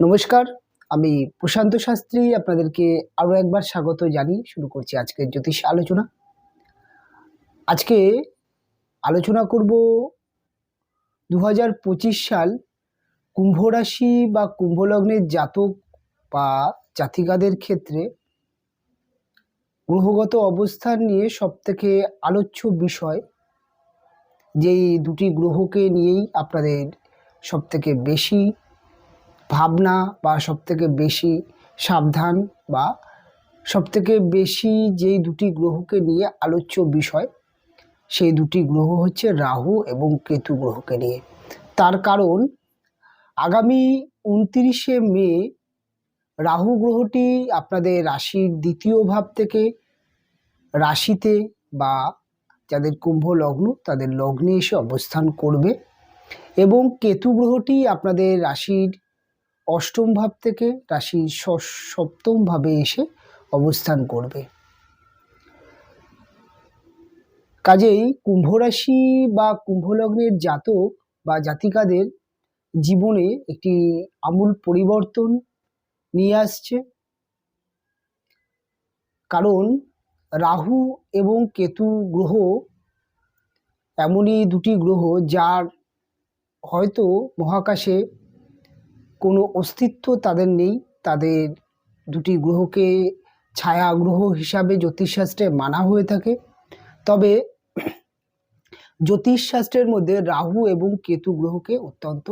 নমস্কার, আমি প্রশান্ত শাস্ত্রী, আপনাদেরকে আরও একবার স্বাগত জানি শুরু করছি আজকের জ্যোতিষ আলোচনা। আজকে আলোচনা করব দু হাজার পঁচিশ সাল কুম্ভ রাশি বা কুম্ভ লগ্নের জাতক বা জাতিকাদের ক্ষেত্রে গ্রহগত অবস্থান নিয়ে সবথেকে আলোচ্য বিষয়, যেই দুটি গ্রহকে নিয়েই আপনাদের সবথেকে বেশি ভাবনা বা সবথেকে বেশি সাবধান বা সবথেকে বেশি যেই দুটি গ্রহকে নিয়ে আলোচ্য বিষয়, সেই দুটি গ্রহ হচ্ছে রাহু এবং কেতু গ্রহকে নিয়ে। তার কারণ, আগামী উনতিরিশে মে রাহু গ্রহটি আপনাদের রাশির দ্বিতীয় ভাব থেকে, রাশিতে বা যাদের কুম্ভ লগ্ন, তাদের লগ্নে এসে অবস্থান করবে এবং কেতু গ্রহটি আপনাদের রাশির অষ্টম ভাব থেকে রাশি সপ্তম ভাবে এসে অবস্থান করবে। কাজেই কুম্ভ রাশি বা কুম্ভ লগ্নের জাতক বা জাতিকাদের জীবনে একটি আমূল পরিবর্তন নিয়ে আসছে। কারণ রাহু এবং কেতু গ্রহ এমনই দুটি গ্রহ যার হয়তো মহাকাশে কোনো অস্তিত্ব তাদের নেই। তাদের দুটি গ্রহকে ছায়া গ্রহ হিসাবে জ্যোতিষশাস্ত্রে মানা হয়ে থাকে। তবে জ্যোতিষশাস্ত্রের মধ্যে রাহু এবং কেতু গ্রহকে অত্যন্ত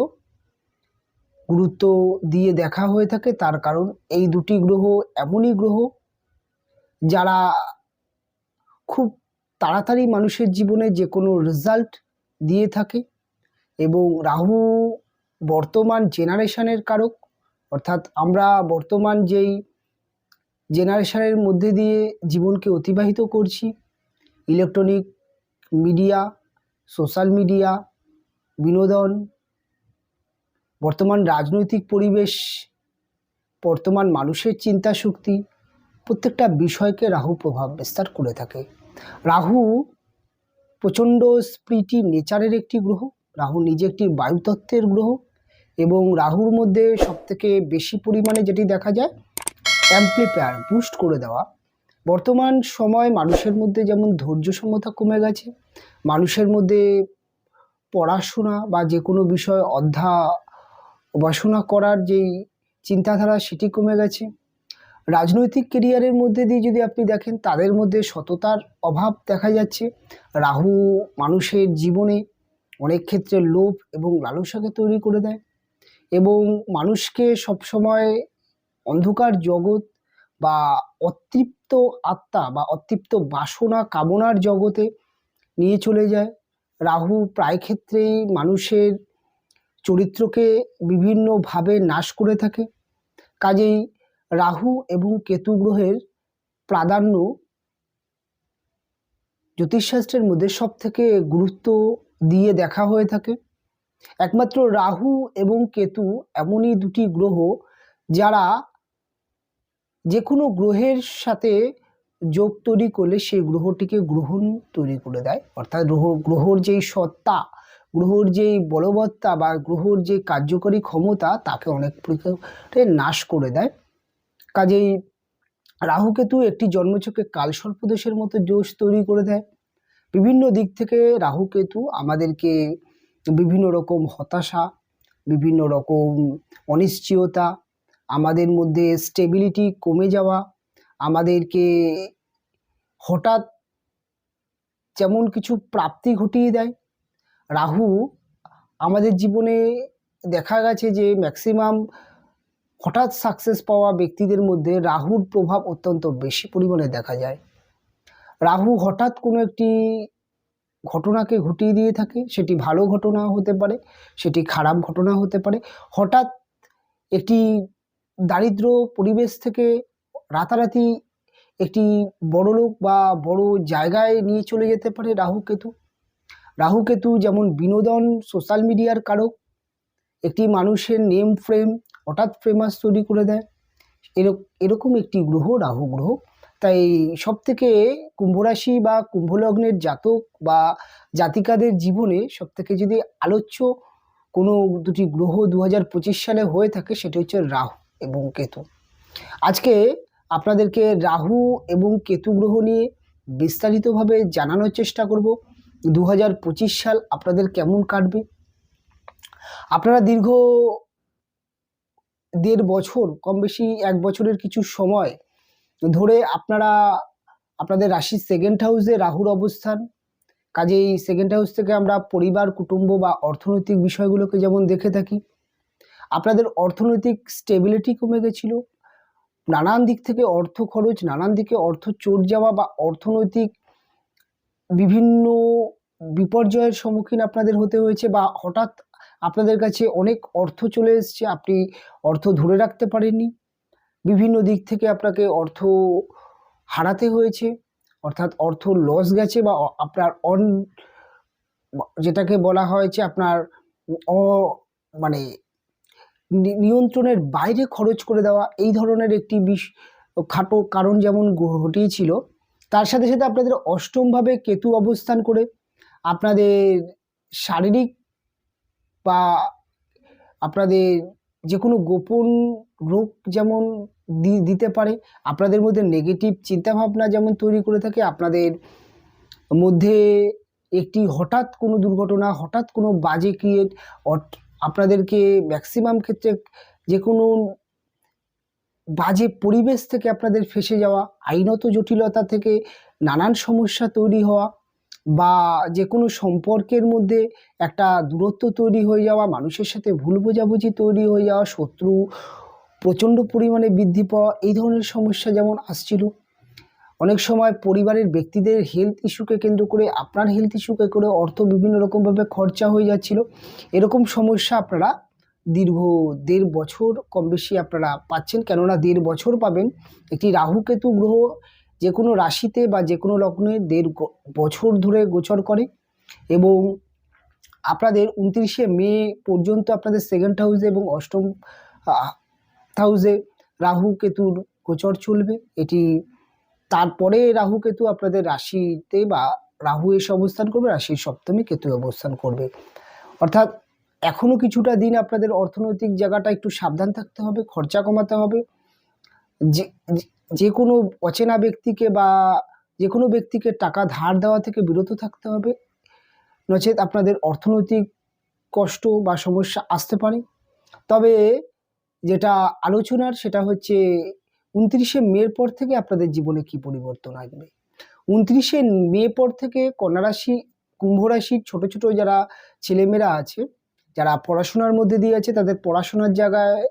গুরুত্ব দিয়ে দেখা হয়ে থাকে। তার কারণ, এই দুটি গ্রহ এমনই গ্রহ যারা খুব তাড়াতাড়ি মানুষের জীবনে যে কোনো রেজাল্ট দিয়ে থাকে এবং রাহু বর্তমান জেনারেশনের কারক, অর্থাৎ আমরা বর্তমান যেই জেনারেশনের মধ্যে দিয়ে জীবনকে অতিবাহিত করছি, ইলেকট্রনিক মিডিয়া, সোশ্যাল মিডিয়া, বিনোদন, বর্তমান রাজনৈতিক পরিবেশ, বর্তমান মানুষের চিন্তা শক্তি, প্রত্যেকটা বিষয়কে রাহু প্রভাব বিস্তার করে থাকে। রাহু প্রচণ্ড স্প্রিটি নেচারের একটি গ্রহ, রাহু নিজে একটি বায়ুতত্ত্বের গ্রহ এবং রাহুর মধ্যে সবথেকে বেশি পরিমাণে যেটি দেখা যায় অ্যাম্পলিফায়ার বুস্ট করে দেওয়া। বর্তমান সময় মানুষের মধ্যে যেমন ধৈর্য সমতা কমে গেছে, মানুষের মধ্যে পড়াশোনা বা যে কোনো বিষয় অধ্যা, উপাসনা করার যেই চিন্তাধারা সেটি কমে গেছে। রাজনৈতিক কেরিয়ারের মধ্যে দিয়ে যদি আপনি দেখেন, তাদের মধ্যে সততার অভাব দেখা যাচ্ছে। রাহু মানুষের জীবনে অনেক ক্ষেত্রে লোভ এবং লালসাকে তৈরি করে দেয়। এবং মানুষকে সবসময় অন্ধকার জগৎ বা অতৃপ্ত আত্মা বা অতৃপ্ত বাসনা, কামনার জগতে নিয়ে চলে যায়। রাহু প্রায় ক্ষেত্রেই মানুষের চরিত্রকে বিভিন্নভাবে নাশ করে থাকে। কাজেই রাহু এবং কেতু গ্রহের প্রাধান্য জ্যোতিষশাস্ত্রের মধ্যে সব থেকে গুরুত্ব দিয়ে দেখা হয়ে থাকে। একমাত্র রাহু এবং কেতু এমনই দুটি গ্রহ যারা যে কোনো গ্রহের সাথে যোগ তৈরি করলে সেই গ্রহটিকে গ্রহণ তৈরি করে দেয়। অর্থাৎ গ্রহ, গ্রহর যেই সত্তা, গ্রহর যেই বলবত্তা বা গ্রহর যে কার্যকরী ক্ষমতা তাকে অনেক পরিমাণে নাশ করে দেয়। কাজেই রাহুকেতু একটি জন্মচক্রে কালসর্পদোষের মতো জোশ তৈরি করে দেয়। বিভিন্ন দিক থেকে রাহুকেতু আমাদেরকে বিভিন্ন রকম হতাশা, বিভিন্ন রকম অনিশ্চয়তা, আমাদের মধ্যে স্টেবিলিটি কমে যাওয়া, আমাদেরকে হঠাৎ যেমন কিছু প্রাপ্তি ঘটিয়ে দেয়। রাহু, আমাদের জীবনে দেখা গেছে যে ম্যাক্সিমাম হঠাৎ সাকসেস পাওয়া ব্যক্তিদের মধ্যে রাহুর প্রভাব অত্যন্ত বেশি পরিমাণে দেখা যায়। রাহু হঠাৎ কোনো একটি ঘটনাকে ঘটিয়ে দিয়ে থাকে, সেটি ভালো ঘটনা হতে পারে, সেটি খারাপ ঘটনা হতে পারে। হঠাৎ একটি দারিদ্র পরিবেশ থেকে রাতারাতি একটি বড় লোক বা বড় জায়গায় নিয়ে চলে যেতে পারে রাহু কেতু। রাহু কেতু যেমন বিনোদন, সোশ্যাল মিডিয়ার কারক, একটি মানুষের নেম, ফ্রেম হঠাৎ ফেমাস তৈরি করে দেয়। এরক- এরকম একটি গ্রহ, রাহু গ্রহ। তাই সব থেকে কুম্ভরাশি বা কুম্ভলগ্নের জাতক বা জাতিকাদের জীবনে সব থেকে যদি আলোচ্য কোনো দুটি গ্রহ দু হাজার পঁচিশ সালে হয়ে থাকে, সেটি হচ্ছে রাহু এবং কেতু। আজকে আপনাদেরকে রাহু এবং কেতু গ্রহ নিয়ে বিস্তারিতভাবে জানানোর চেষ্টা করব। দু হাজার পঁচিশ সাল আপনাদের কেমন কাটবে? আপনারা দীর্ঘ দেড় বছর কম বেশি এক বছরের কিছু সময় ধরে আপনারা, আপনাদের রাশির সেকেন্ড হাউসে রাহুর অবস্থান। কাজেই সেকেন্ড হাউস থেকে আমরা পরিবার, কুটুম্ব বা অর্থনৈতিক বিষয়গুলোকে যেমন দেখে থাকি, আপনাদের অর্থনৈতিক স্টেবিলিটি কমে গেছিল। নানান দিক থেকে অর্থ খরচ, নানান দিকে অর্থ চোট যাওয়া বা অর্থনৈতিক বিভিন্ন বিপর্যয়ের সম্মুখীন আপনাদের হতে হয়েছে বা হঠাৎ আপনাদের কাছে অনেক অর্থ চলে এসছে, আপনি অর্থ ধরে রাখতে পারেননি। বিভিন্ন দিক থেকে আপনাকে অর্থ হারাতে হয়েছে, অর্থাৎ অর্থ লস গেছে বা আপনার অন, যেটাকে বলা হয়েছে আপনার অ মানে নিয়ন্ত্রণের বাইরে খরচ করে দেওয়া এই ধরনের একটি বিষ খাটো কারণ যেমন ঘটিয়েছিল, তার সাথে সাথে আপনাদের অষ্টমভাবে কেতু অবস্থান করে, আপনাদের শারীরিক বা আপনাদের যে কোনো গোপন রোগ যেমন দিতে পারে, আপনাদের মধ্যে নেগেটিভ চিন্তাভাবনা যেমন তৈরি করে থাকে, আপনাদের মধ্যে একটি হঠাৎ কোনো দুর্ঘটনা, হঠাৎ কোনো বাজে ক্রিয়েট আপনাদেরকে ম্যাক্সিমাম ক্ষেত্রে যে কোনো বাজে পরিবেশ থেকে আপনাদের ফেসে যাওয়া, আইনত জটিলতা থেকে নানান সমস্যা তৈরি হওয়া বা যে কোনো সম্পর্কের মধ্যে একটা দূরত্ব তৈরি হয়ে যাওয়া, মানুষের সাথে ভুল বোঝাবুঝি তৈরি হয়ে যাওয়া, শত্রু প্রচণ্ড পরিমাণে বৃদ্ধি পাওয়া, এই ধরনের সমস্যা যেমন আসছিল। অনেক সময় পরিবারের ব্যক্তিদের হেলথ ইস্যুকে কেন্দ্র করে, আপনার হেলথ ইস্যুকে করে অর্থ বিভিন্ন রকমভাবে খরচা হয়ে যাচ্ছিল। এরকম সমস্যা আপনারা দীর্ঘ দেড় বছর কম বেশি আপনারা পাচ্ছেন। কেননা দেড় বছর পাবেন। একটি রাহুকেতু গ্রহ যে কোনো রাশিতে বা যে কোনো লগ্নে দেড় বছর ধরে গোচর করে এবং আপনাদের উনত্রিশে মে পর্যন্ত আপনাদের সেকেন্ড হাউসে এবং অষ্টম হাউসে রাহু কেতুর গোচর চলবে। এটি তারপরে রাহু কেতু আপনাদের রাশিতে বা রাহু এসে অবস্থান করবে, রাশির সপ্তমে কেতু অবস্থান করবে। অর্থাৎ এখনও কিছুটা দিন আপনাদের অর্থনৈতিক জায়গাটা একটু সাবধান থাকতে হবে, খরচা কমাতে হবে। যে যে- কোনো অচেনা ব্যক্তিকে বা যে কোনো ব্যক্তিকে টাকা ধার দেওয়া থেকে বিরত থাকতে হবে। নচেত আপনাদের অর্থনৈতিক কষ্ট বা সমস্যা আসতে পারে। তবে যেটা আলোচনার সেটা হচ্ছে উনত্রিশে মের পর থেকে আপনাদের জীবনে কি পরিবর্তন আসবে? উনত্রিশে মে পর থেকে কন্যা রাশি, কুম্ভ রাশির ছোট ছোট যারা ছেলেমেয়েরা আছে, যারা পড়াশোনার মধ্যে দিয়ে আছে, তাদের পড়াশোনার জায়গায়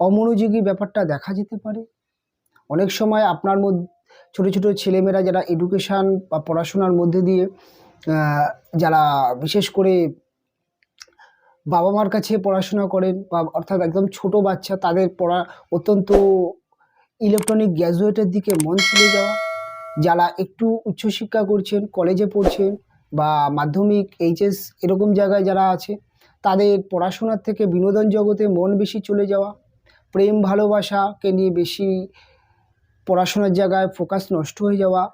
অমনোযোগী ব্যাপারটা দেখা যেতে পারে। অনেক সময় আপনার মধ্যে, ছোটো ছোটো ছেলেমেয়েরা যারা এডুকেশান বা পড়াশোনার মধ্যে দিয়ে যারা বিশেষ করে বাবা মার কাছে পড়াশোনা করেন বা অর্থাৎ একদম ছোট বাচ্চা, তাদের পড়া অত্যন্ত ইলেকট্রনিক গ্র্যাজুয়েটের দিকে মন চলে যাওয়া, যারা একটু উচ্চশিক্ষা করছেন কলেজে পড়ছেন বা মাধ্যমিক এইচএস এরকম জায়গায় যারা আছে, তাদের পড়াশোনার থেকে বিনোদন জগতে মন বেশি চলে যাওয়া, প্রেম ভালোবাসাকে নিয়ে বেশি পড়াশোনার জায়গায় ফোকাস নষ্ট হয়ে যাওয়া,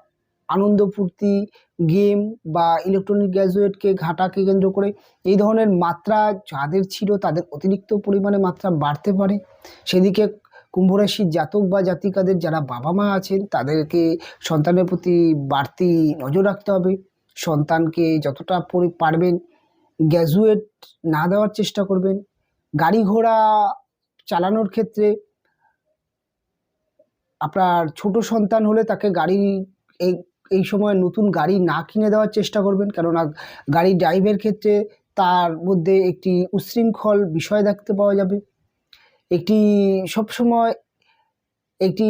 আনন্দ ফুর্তি গেম বা ইলেকট্রনিক গ্র্যাজুয়েটকে ঘাটাকে কেন্দ্র করে এই ধরনের মাত্রা যাদের ছিল তাদের অতিরিক্ত পরিমাণে মাত্রা বাড়তে পারে। সেদিকে কুম্ভ রাশির জাতক বা জাতিকাদের যারা বাবা মা আছেন তাদেরকে সন্তানের প্রতি বাড়তি নজর রাখতে হবে। সন্তানকে যতটা পরি- পারবেন গ্র্যাজুয়েট না দেওয়ার চেষ্টা করবেন। গাড়ি ঘোড়া চালানোর ক্ষেত্রে আপনার ছোট সন্তান হলে তাকে গাড়ি এই এই সময় নতুন গাড়ি না কিনে দেওয়ার চেষ্টা করবেন। কেননা গাড়ি ড্রাইভের ক্ষেত্রে তার মধ্যে একটি উচ্ছৃঙ্খল বিষয় দেখতে পাওয়া যাবে। একটি সবসময় একটি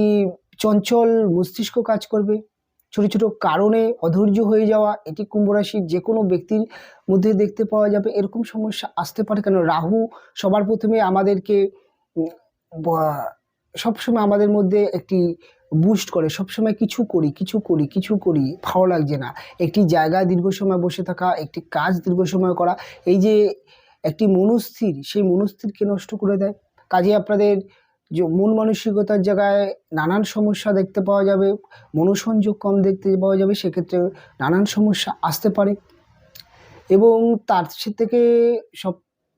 চঞ্চল মস্তিষ্ক কাজ করবে। ছোট ছোট কারণে অধৈর্য হয়ে যাওয়া এটি কুম্ভ রাশির যে কোনো ব্যক্তির মধ্যে দেখতে পাওয়া যাবে। এরকম সমস্যা আসতে পারে। কেন? রাহু সবার প্রথমে আমাদেরকে সবসময় আমাদের মধ্যে একটি বুস্ট করে, সবসময় কিছু করি কিছু করি কিছু করি, ভালো লাগছে না। একটি জায়গায় দীর্ঘ সময় বসে থাকা, একটি কাজ দীর্ঘ সময় করা, এই যে একটি মনস্থির, সেই মনস্থিরকে নষ্ট করে দেয়। কাজে আপনাদের যে মন মানসিকতার জায়গায় নানান সমস্যা দেখতে পাওয়া যাবে, মনোসংযোগ কম দেখতে পাওয়া যাবে, সেক্ষেত্রে নানান সমস্যা আসতে পারে। এবং তার থেকে সব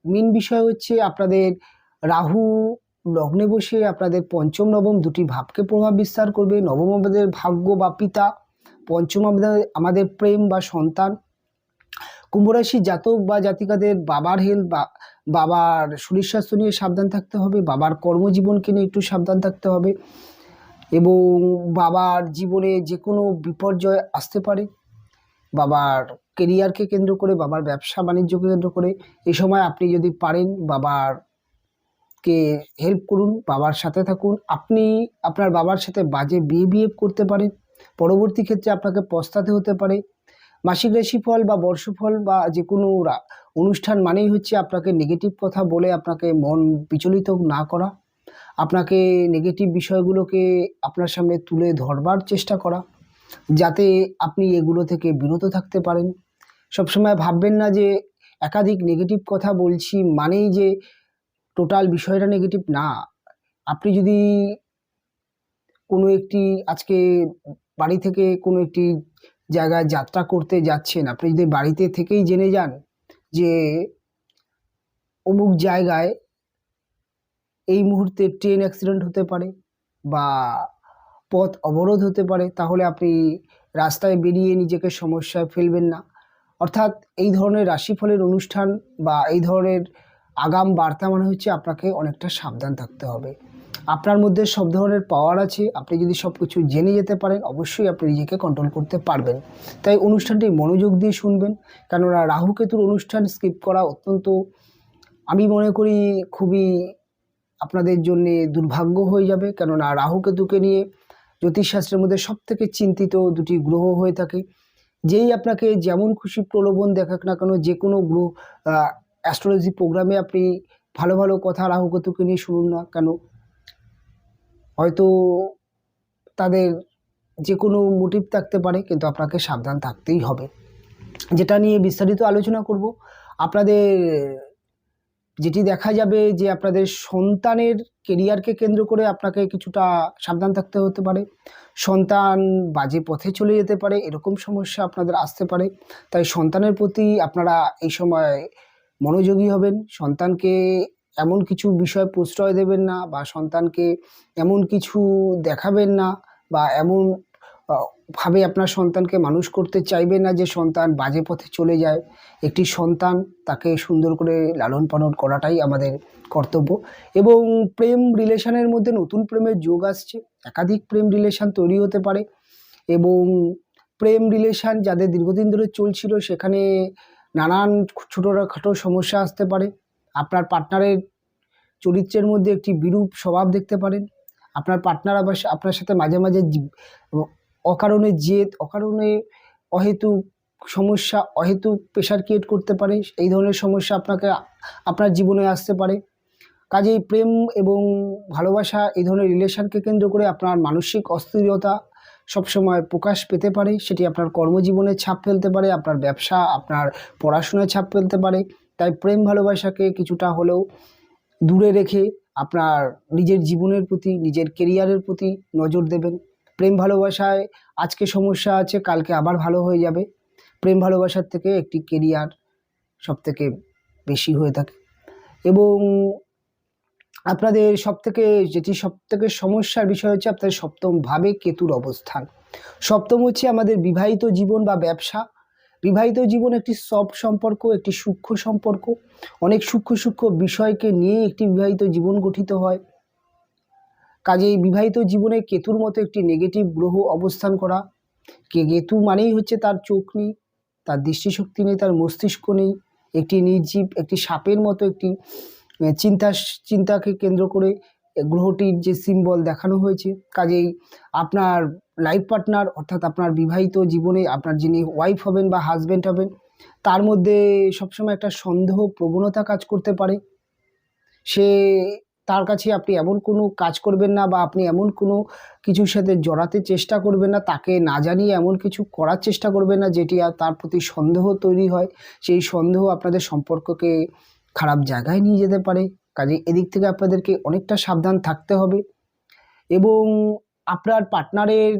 মেন বিষয় হচ্ছে আপনাদের রাহু লগ্নে বসে আপনাদের পঞ্চম, নবম দুটি ভাবকে প্রভাব বিস্তার করবে। নবম আমাদের ভাগ্য বা পিতা, পঞ্চম আমাদের আমাদের প্রেম বা সন্তান। কুম্ভরাশি জাতক বা জাতিকাদের বাবার হেলথ বা, বাবার শরীর স্বাস্থ্য নিয়ে সাবধান থাকতে হবে, বাবার কর্মজীবনকে নিয়ে একটু সাবধান থাকতে হবে এবং বাবার জীবনে যে কোনো বিপর্যয় আসতে পারে। বাবার কেরিয়ারকে কেন্দ্র করে, বাবার ব্যবসা বাণিজ্যকে কেন্দ্র করে। এই সময় আপনি যদি পারেন, বাবার কে হেল্প করুন, বাবার সাথে থাকুন। আপনি আপনার বাবার সাথে বাজে বিহেভিভ করতে পারেন। পরবর্তী ক্ষেত্রে আপনাকে পস্তাতে হতে পারে। মাসিক রাশিফল বা বর্ষফল বা যে কোনো অনুষ্ঠান মানেই হচ্ছে আপনাকে নেগেটিভ কথা বলে আপনাকে মন বিচলিত না করা। আপনাকে নেগেটিভ বিষয়গুলোকে আপনার সামনে তুলে ধরবার চেষ্টা করা। যাতে আপনি এগুলো থেকে বিরত থাকতে পারেন। সবসময় ভাববেন না যে একাধিক নেগেটিভ কথা বলছি মানেই যে টোটাল বিষয়টা নেগেটিভ না। আপনি যদি কোনো একটি আজকে বাড়ি থেকে কোনো একটি জায়গায় যাত্রা করতে যাচ্ছেন, আপনি যদি বাড়িতে থেকেই জেনে যান যে অমুক জায়গায় এই মুহূর্তে ট্রেন অ্যাক্সিডেন্ট হতে পারে বা পথ অবরোধ হতে পারে, তাহলে আপনি রাস্তায় বেরিয়ে নিজেকে সমস্যায় ফেলবেন না। অর্থাৎ এই ধরনের রাশিফলের অনুষ্ঠান বা এই ধরনের আগাম বার্তা মানে হচ্ছে আপনাকে অনেকটা সাবধান থাকতে হবে। আপনার মধ্যে সব ধরনের পাওয়ার আছে, আপনি যদি সব কিছু জেনে যেতে পারেন, অবশ্যই আপনি নিজেকে কন্ট্রোল করতে পারবেন। তাই অনুষ্ঠানটি মনোযোগ দিয়ে শুনবেন, কেননা রাহুকেতুর অনুষ্ঠান স্কিপ করা অত্যন্ত, আমি মনে করি খুবই আপনাদের জন্য দুর্ভাগ্য হয়ে যাবে, কেননা রাহুকেতুকে নিয়ে জ্যোতিষশাস্ত্রের মধ্যে সব থেকে চিন্তিত দুটি গ্রহ হয়ে থাকে। যেই আপনাকে যেমন খুশি প্রলোভন দেখাক না কেন, যে কোনো গ্রহ অ্যাস্ট্রোলজি প্রোগ্রামে আপনি ভালো ভালো কথা রাহু কেতুকে নিয়ে শুনুন না কেন? হয়তো তাদের যে কোনো মোটিভ থাকতে পারে, কিন্তু আপনাকে সাবধান থাকতেই হবে। যেটা নিয়ে বিস্তারিত আলোচনা করব, আপনাদের যেটি দেখা যাবে যে আপনাদের সন্তানের কেরিয়ারকে কেন্দ্র করে আপনাকে কিছুটা সাবধান থাকতে হতে পারে। সন্তান বাজে পথে চলে যেতে পারে, এরকম সমস্যা আপনাদের আসতে পারে। তাই সন্তানের প্রতি আপনারা এই সময় মনোযোগী হবেন, সন্তানকে এমন কিছু বিষয় প্রশ্রয় দেবেন না বা সন্তানকে এমন কিছু দেখাবেন না বা এমন ভাবে আপনার সন্তানকে মানুষ করতে চাইবেন না যে সন্তান বাজে পথে চলে যায়। একটি সন্তান তাকে সুন্দর করে লালন পালন করাটাই আমাদের কর্তব্য। এবং প্রেম রিলেশনের মধ্যে নতুন প্রেমের যোগ আসছে। একাধিক প্রেম রিলেশান তৈরি হতে পারে। এবং প্রেম রিলেশান যাদের দীর্ঘদিন ধরে চলছিল সেখানে নানান ছোটোখাটো সমস্যা আসতে পারে। আপনার পার্টনারের চরিত্রের মধ্যে একটি বিরূপ স্বভাব দেখতে পারেন। আপনার পার্টনার আবার আপনার সাথে মাঝে মাঝে অকারণে জেদ, অকারণে অহেতুক সমস্যা অহেতুক প্রেশার ক্রিয়েট করতে পারে। এই ধরনের সমস্যা আপনাকে, আপনার জীবনে আসতে পারে। কাজেই প্রেম এবং ভালোবাসা, এই ধরনের রিলেশনকে কেন্দ্র করে আপনার মানসিক অস্থিরতা সবসময় প্রকাশ পেতে পারে, সেটি আপনার কর্মজীবনে ছাপ ফেলতে পারে, আপনার ব্যবসা, আপনার পড়াশোনায় ছাপ ফেলতে পারে। তাই প্রেম ভালোবাসাকে কিছুটা হলেও দূরে রেখে আপনার নিজের জীবনের প্রতি, নিজের কেরিয়ারের প্রতি নজর দেবেন। প্রেম ভালোবাসায় আজকে সমস্যা আছে, কালকে আবার ভালো হয়ে যাবে। প্রেম ভালোবাসার থেকে একটি কেরিয়ার সব থেকে বেশি হয়ে থাকে। এবং আপনাদের সব থেকে যেটি সব থেকে সমস্যার বিষয় হচ্ছে আপনাদের সপ্তম ভাবে কেতুর অবস্থান। সপ্তম হচ্ছে আমাদের বিবাহিত জীবন বা ব্যবসা। বিবাহিত জীবন একটি সফট সম্পর্ক, একটি সূক্ষ্ম সম্পর্ক। অনেক সূক্ষ্ম সূক্ষ্ম বিষয়কে নিয়ে একটি বিবাহিত জীবন গঠিত হয়। কাজেই বিবাহিত জীবনে কেতুর মতো একটি নেগেটিভ গ্রহ অবস্থান করা। কে, কেতু মানেই হচ্ছে তার চোখ নেই, তার দৃষ্টিশক্তি নেই, তার মস্তিষ্ক নেই। একটি নির্জীব, একটি সাপের মতো একটি চিন্তা, চিন্তাকে কেন্দ্র করে গ্রহটির যে সিম্বল দেখানো হয়েছে, কাজেই আপনার লাইফ পার্টনার অর্থাৎ আপনার বিবাহিত জীবনে আপনার যিনি ওয়াইফ হবেন বা হাজব্যান্ড হবেন, তার মধ্যে সবসময় একটা সন্দেহ প্রবণতা কাজ করতে পারে। সে, তার কাছে আপনি এমন কোনো কাজ করবেন না বা আপনি এমন কোনো কিছুর সাথে জড়াতে চেষ্টা করবেন না, তাকে না জানিয়ে এমন কিছু করার চেষ্টা করবেন না, যেটি তার প্রতি সন্দেহ তৈরি হয়। সেই সন্দেহ আপনাদের সম্পর্ককে খারাপ জায়গায় নিয়ে যেতে পারে। কাজে এদিক থেকে আপনাদেরকে অনেকটা সাবধান থাকতে হবে এবং আপনার পার্টনারের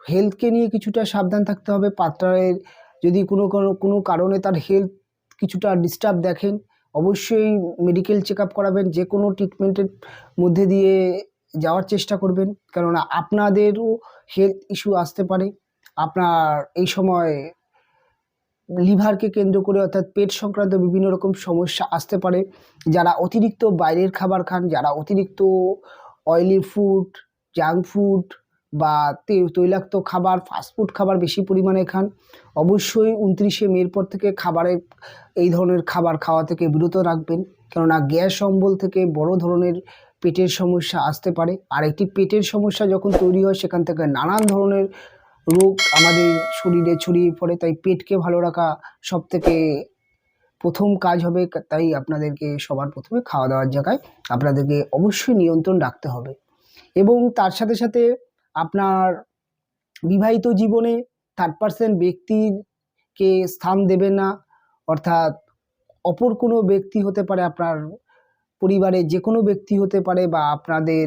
হেলথকে নিয়ে কিছুটা সাবধান থাকতে হবে। পার্টনারের যদি কোনো কোনো কারণে তার হেলথ কিছুটা ডিস্টার্ব দেখেন, অবশ্যই মেডিকেল চেক করাবেন যে কোনো ট্রিটমেন্টের মধ্যে দিয়ে যাওয়ার চেষ্টা করবেন। কেননা আপনাদেরও হেলথ ইস্যু আসতে পারে। আপনার এই সময় লিভারকে কেন্দ্র করে অর্থাৎ পেট সংক্রান্ত বিভিন্ন রকম সমস্যা আসতে পারে। যারা অতিরিক্ত বাইরের খাবার খান, যারা অতিরিক্ত অয়েলি ফুড জাঙ্ক ফুড বা তৈলাক্ত খাবার ফাস্টফুড খাবার বেশি পরিমাণে খান, অবশ্যই উনত্রিশে মের পর থেকে খাবারের এই ধরনের খাবার খাওয়া থেকে বিরত রাখবেন। কেননা গ্যাস অম্বল থেকে বড় ধরনের পেটের সমস্যা আসতে পারে। আর একটি পেটের সমস্যা যখন তৈরি হয়, সেখান থেকে নানান ধরনের রোগ আমাদের শরীরে ছড়িয়ে পড়ে, তাই পেটকে ভালো রাখা সব থেকে প্রথম কাজ হবে। তাই আপনাদেরকে সবার প্রথমে খাওয়া দাওয়ার জায়গায় আপনাদেরকে অবশ্যই নিয়ন্ত্রণ রাখতে হবে। এবং তার সাথে সাথে আপনার বিবাহিত জীবনে থার্ড পার্সেন্ট ব্যক্তিকে স্থান দেবে না, অর্থাৎ অপর কোনো ব্যক্তি হতে পারে আপনার পরিবারে যে কোনো ব্যক্তি হতে পারে বা আপনাদের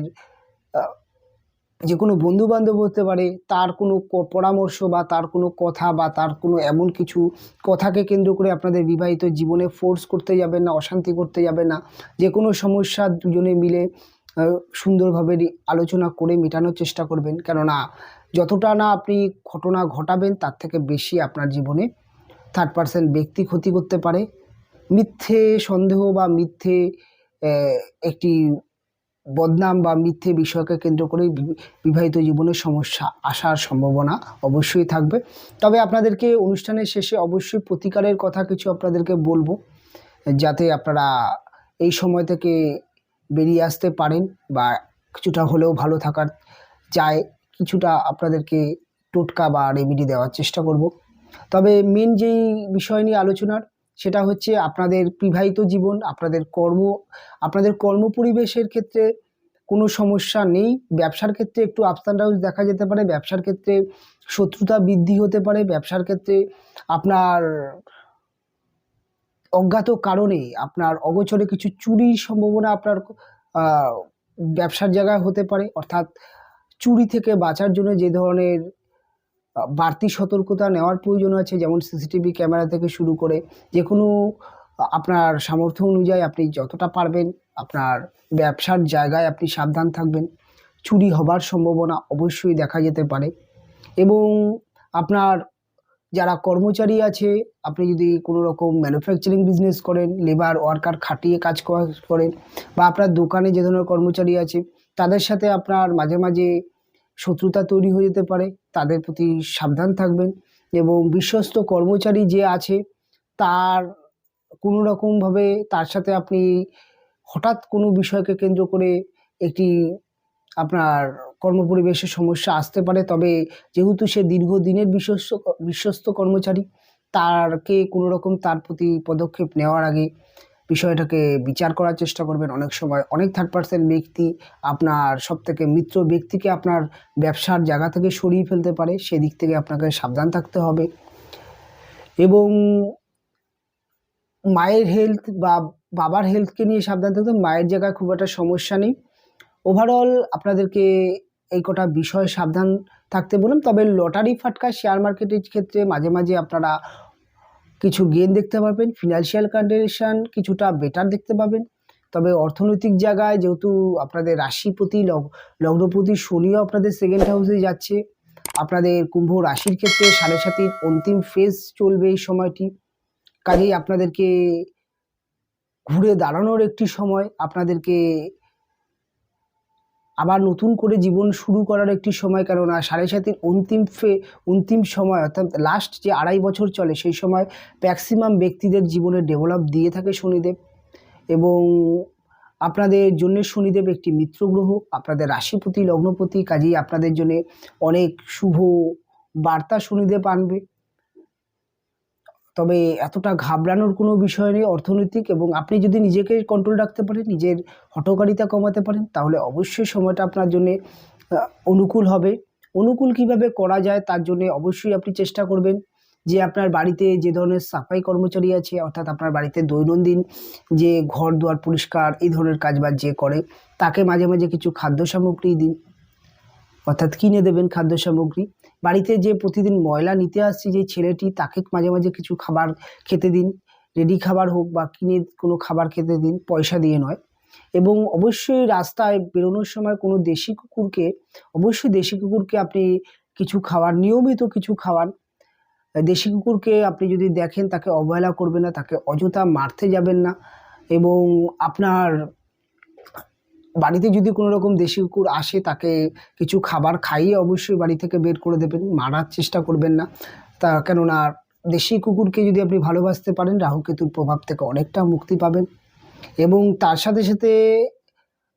যে কোনো বন্ধু বান্ধব হতে পারে, তার কোনো পরামর্শ বা তার কোনো কথা বা তার কোনো এমন কিছু কথাকে কেন্দ্র করে আপনাদের বিবাহিত জীবনে ফোর্স করতে যাবেন না, অশান্তি করতে যাবেন না। যে কোনো সমস্যা দুজনে মিলে সুন্দরভাবে আলোচনা করে মেটানোর চেষ্টা করবেন। কেননা, যতটা না আপনি ঘটনা ঘটাবেন, তার থেকে বেশি আপনার জীবনে থার্ড পার্সেন্ট ব্যক্তি ক্ষতি করতে পারে। মিথ্যে সন্দেহ বা মিথ্যে একটি বদনাম বা মিথ্যে বিষয়কে কেন্দ্র করে বিবাহিত জীবনে সমস্যা আসার সম্ভাবনা অবশ্যই থাকবে। তবে আপনাদেরকে অনুষ্ঠানের শেষে অবশ্যই প্রতিকারের কথা কিছু আপনাদেরকে বলব, যাতে আপনারা এই সময় থেকে বেরিয়ে আসতে পারেন বা কিছুটা হলেও ভালো থাকার যায়, কিছুটা আপনাদেরকে টোটকা বা রেমেডি দেওয়ার চেষ্টা করব। তবে মেন যেই বিষয় নিয়ে আলোচনার সেটা হচ্ছে আপনাদের বিবাহিত জীবন, আপনাদের কর্ম আপনাদের কর্ম পরিবেশের ক্ষেত্রে কোনো সমস্যা নেই। ব্যবসার ক্ষেত্রে একটু আপস অ্যান্ড ডাউন দেখা যেতে পারে, ব্যবসার ক্ষেত্রে শত্রুতা বৃদ্ধি হতে পারে, ব্যবসার ক্ষেত্রে আপনার অজ্ঞাত কারণে আপনার অগোচরে কিছু চুরির সম্ভাবনা আপনার ব্যবসার জায়গায় হতে পারে। অর্থাৎ চুরি থেকে বাঁচার জন্য যে ধরনের বাড়তি সতর্কতা নেওয়ার প্রয়োজন আছে, যেমন সিসিটিভি ক্যামেরা থেকে শুরু করে যে কোনো আপনার সামর্থ্য অনুযায়ী আপনি যতটা পারবেন আপনার ব্যবসার জায়গায় আপনি সাবধান থাকবেন। চুরি হবার সম্ভাবনা অবশ্যই দেখা যেতে পারে এবং আপনার যারা কর্মচারী আছে, আপনি যদি কোনো রকম ম্যানুফ্যাকচারিং বিজনেস করেন লেবার ওয়ার্কার খাটিয়ে কাজ করেন বা আপনার দোকানে যে ধরনের কর্মচারী আছে, তাদের সাথে আপনার মাঝে মাঝে শত্রুতা তৈরি হয়ে যেতে পারে, তাদের প্রতি সাবধান থাকবেন এবং বিশ্বস্ত কর্মচারী যে আছে, তার কোনো রকমভাবে তার সাথে আপনি হঠাৎ কোনো বিষয়কে কেন্দ্র করে একটি আপনার কর্মপরিবেশের সমস্যা আসতে পারে, তবে যেহেতু সে দীর্ঘদিনের বিশ্বস্ত বিশ্বস্ত কর্মচারী, তারকে কোনো রকম তার প্রতি পদক্ষেপ নেওয়ার আগে বিষয়টাকে বিচার করার চেষ্টা করবেন। অনেক সময় অনেক থার্ড পার্সেন্ট ব্যক্তি আপনার সব থেকে মিত্র ব্যক্তিকে আপনার ব্যবসার জায়গা থেকে সরিয়ে ফেলতে পারে, সেদিক থেকে আপনাকে সাবধান থাকতে হবে। এবং মায়ের হেলথ বা বাবার হেলথকে নিয়ে সাবধান থাকতে। মায়ের জায়গায় খুব একটা সমস্যা নেই। ওভারঅল আপনাদেরকে এই কটা বিষয় সাবধান থাকতে বললাম। তবে লটারি ফাটকা শেয়ার মার্কেটের ক্ষেত্রে মাঝে মাঝে আপনারা কিছু গেন দেখতে পাবেন ফিনান্সিয়াল কন্ডিশন কিছুটা বেটার দেখতে পাবেন। তবে অর্থনৈতিক জায়গায় যেহেতু আপনাদের রাশিপতি লগ- লগ্নপতি শনিও আপনাদের সেকেন্ড হাউসে যাচ্ছে। আপনাদের কুম্ভ রাশির ক্ষেত্রে সাড়ে সাতির অন্তিম ফেজ চলবে এই সময়টি। কাজেই আপনাদেরকে ঘুরে দাঁড়ানোর একটি সময়, আপনাদেরকে আবার নতুন করে জীবন শুরু করার একটি সময়, কেননা সাড়ে সাতির অন্তিম ফে, অন্তিম সময়, অর্থাৎ লাস্ট যে আড়াই বছর চলে, সেই সময় ম্যাক্সিমাম ব্যক্তিদের জীবনে ডেভেলপ দিয়ে থাকে শনিদেব। এবং আপনাদের জন্য শনিদেব একটি মিত্র গ্রহ, আপনাদের রাশিপতি, লগ্নপতি, কাজেই আপনাদের জন্য অনেক শুভ বার্তা শনিদেব আনবে। তবে এতটা ঘাবড়ানোর কোনো বিষয় নেই, অর্থনৈতিক এবং আপনি যদি নিজেকে কন্ট্রোল রাখতে পারেন, নিজের হটকারিতা কমাতে পারেন, তাহলে অবশ্যই সময়টা আপনার জন্যে অনুকূল হবে। অনুকূল কীভাবে করা যায় তার জন্য অবশ্যই আপনি চেষ্টা করবেন যে আপনার বাড়িতে যে ধরনের সাফাই কর্মচারী আছে, অর্থাৎ আপনার বাড়িতে দৈনন্দিন যে ঘর দুয়ার পরিষ্কার, এই ধরনের কাজবাজ যে করে, তাকে মাঝে মাঝে কিছু খাদ্য সামগ্রী দিন, অর্থাৎ কিনে দেবেন খাদ্য সামগ্রী বাড়িতে যে প্রতিদিন ময়লা নিতে আসছে যে ছেলেটি, তাকে মাঝে মাঝে কিছু খাবার খেতে দিন। রেডি খাবার হোক বা কিনে কোনো খাবার খেতে দিন, পয়সা দিয়ে নয়। এবং অবশ্যই রাস্তায় বেরোনোর সময় কোনো দেশি কুকুরকে, অবশ্যই দেশি কুকুরকে আপনি কিছু খাবার নিয়মিত কিছু খাওয়ান। দেশি কুকুরকে আপনি যদি দেখেন, তাকে অবহেলা করবেন না, তাকে অযথা মারতে যাবেন না। এবং আপনার বাড়িতে যদি কোনো রকম দেশি কুকুর আসে, তাকে কিছু খাবার খাইয়ে অবশ্যই বাড়ি থেকে বের করে দেবেন। মারার চেষ্টা করবেন না। তা, কেননা দেশি কুকুরকে যদি আপনি ভালোবাসতে পারেন রাহুকেতুর প্রভাব থেকে অনেকটা মুক্তি পাবেন। এবং তার সাথে সাথে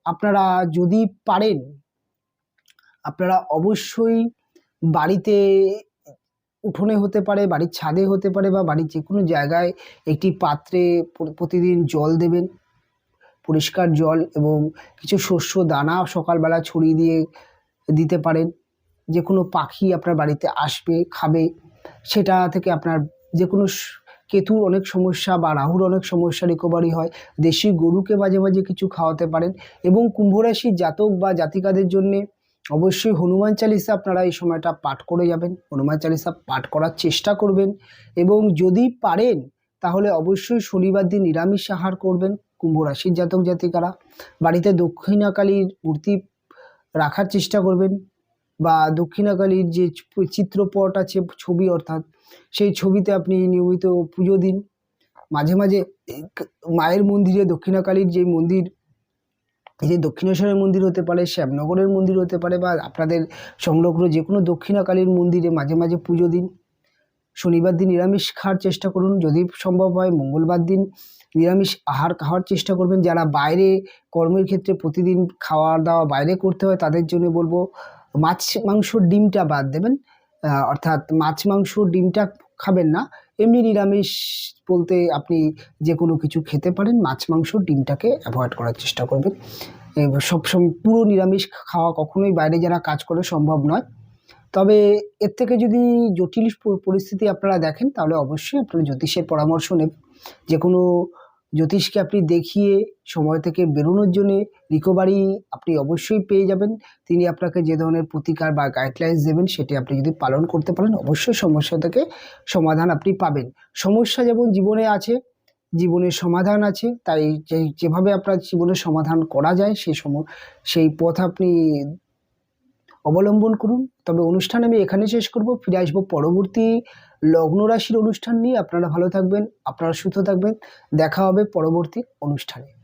আপনারা যদি পারেন, আপনারা অবশ্যই বাড়িতে উঠোনে হতে পারে, বাড়ির ছাদে হতে পারে বা বাড়ির যে কোনো জায়গায় একটি পাত্রে প্রতিদিন জল দেবেন। পরিষ্কার জল এবং কিছু শস্য, দানা সকালবেলা ছড়িয়ে দিয়ে দিতে পারেন। যে কোনো পাখি আপনার বাড়িতে আসবে, খাবে, সেটা থেকে আপনার যে কোনো কেতুর অনেক সমস্যা বা রাহুর অনেক সমস্যা রিকভারি হয়। দেশি গরুকে মাঝে মাঝে কিছু খাওয়াতে পারেন এবং কুম্ভ রাশির জাতক বা জাতিকাদের জন্যে অবশ্যই হনুমান চালিসা আপনারা এই সময়টা পাঠ করে যাবেন। হনুমান চালিসা পাঠ করার চেষ্টা করবেন এবং যদি পারেন, তাহলে অবশ্যই শনিবার দিন নিরামিষ আহার করবেন। কুম্ভ রাশির জাতক জাতিকারা বাড়িতে দক্ষিণাকালীর মূর্তি রাখার চেষ্টা করবেন বা দক্ষিণাকালীর যে চিত্রপট আছে, ছবি অর্থাৎ সেই ছবিতে আপনি নিয়মিত পুজো দিন। মাঝে মাঝে মায়ের মন্দিরে দক্ষিণাকালীর যে মন্দির যে দক্ষিণেশ্বরের মন্দির হতে পারে, শ্যামনগরের মন্দির হতে পারে বা আপনাদের সংলগ্ন যে কোনো দক্ষিণাকালীর মন্দিরে মাঝে মাঝে পুজো দিন। শনিবার দিন নিরামিষ খাওয়ার চেষ্টা করুন। যদি সম্ভব হয় মঙ্গলবার দিন নিরামিষ আহার খাওয়ার চেষ্টা করবেন। যারা বাইরে কর্মের ক্ষেত্রে প্রতিদিন খাওয়া দাওয়া বাইরে করতে হয়, তাদের জন্য বলব মাছ, মাংস ডিমটা বাদ দেবেন। অর্থাৎ মাছ, মাংস, ডিমটা খাবেন না। এমনি নিরামিষ বলতে আপনি যে কোনো কিছু খেতে পারেন। মাছ, মাংস, ডিমটাকে অ্যাভয়েড করার চেষ্টা করবেন। সবসময় পুরো নিরামিষ খাওয়া কখনোই বাইরে যারা কাজ করে সম্ভব নয়। তবে এর থেকে যদি জটিল পরিস্থিতি আপনারা দেখেন, তাহলে অবশ্যই আপনারা জ্যোতিষের পরামর্শ নেবেন। যে কোনো জ্যোতিষকে আপনি দেখিয়ে সময় থেকে বেরোনোর জন্যে রিকভারি আপনি অবশ্যই পেয়ে যাবেন। তিনি আপনাকে যে ধরনের প্রতিকার বা গাইডলাইন্স দেবেন, সেটি আপনি যদি পালন করতে পারেন, অবশ্যই সমস্যা থেকে সমাধান আপনি পাবেন। সমস্যা যেমন জীবনে আছে জীবনের সমাধান আছে, তাই যেভাবে আপনার জীবনের সমাধান করা যায় সেই সম সেই পথ আপনি অবলম্বন করুন। তবে অনুষ্ঠান আমি এখানে শেষ করব। ফিরে আসব পরবর্তী লগ্ন রাশির অনুষ্ঠান নিয়ে। আপনারা ভালো থাকবেন, আপনারা সুস্থ থাকবেন। দেখা হবে পরবর্তী অনুষ্ঠানে।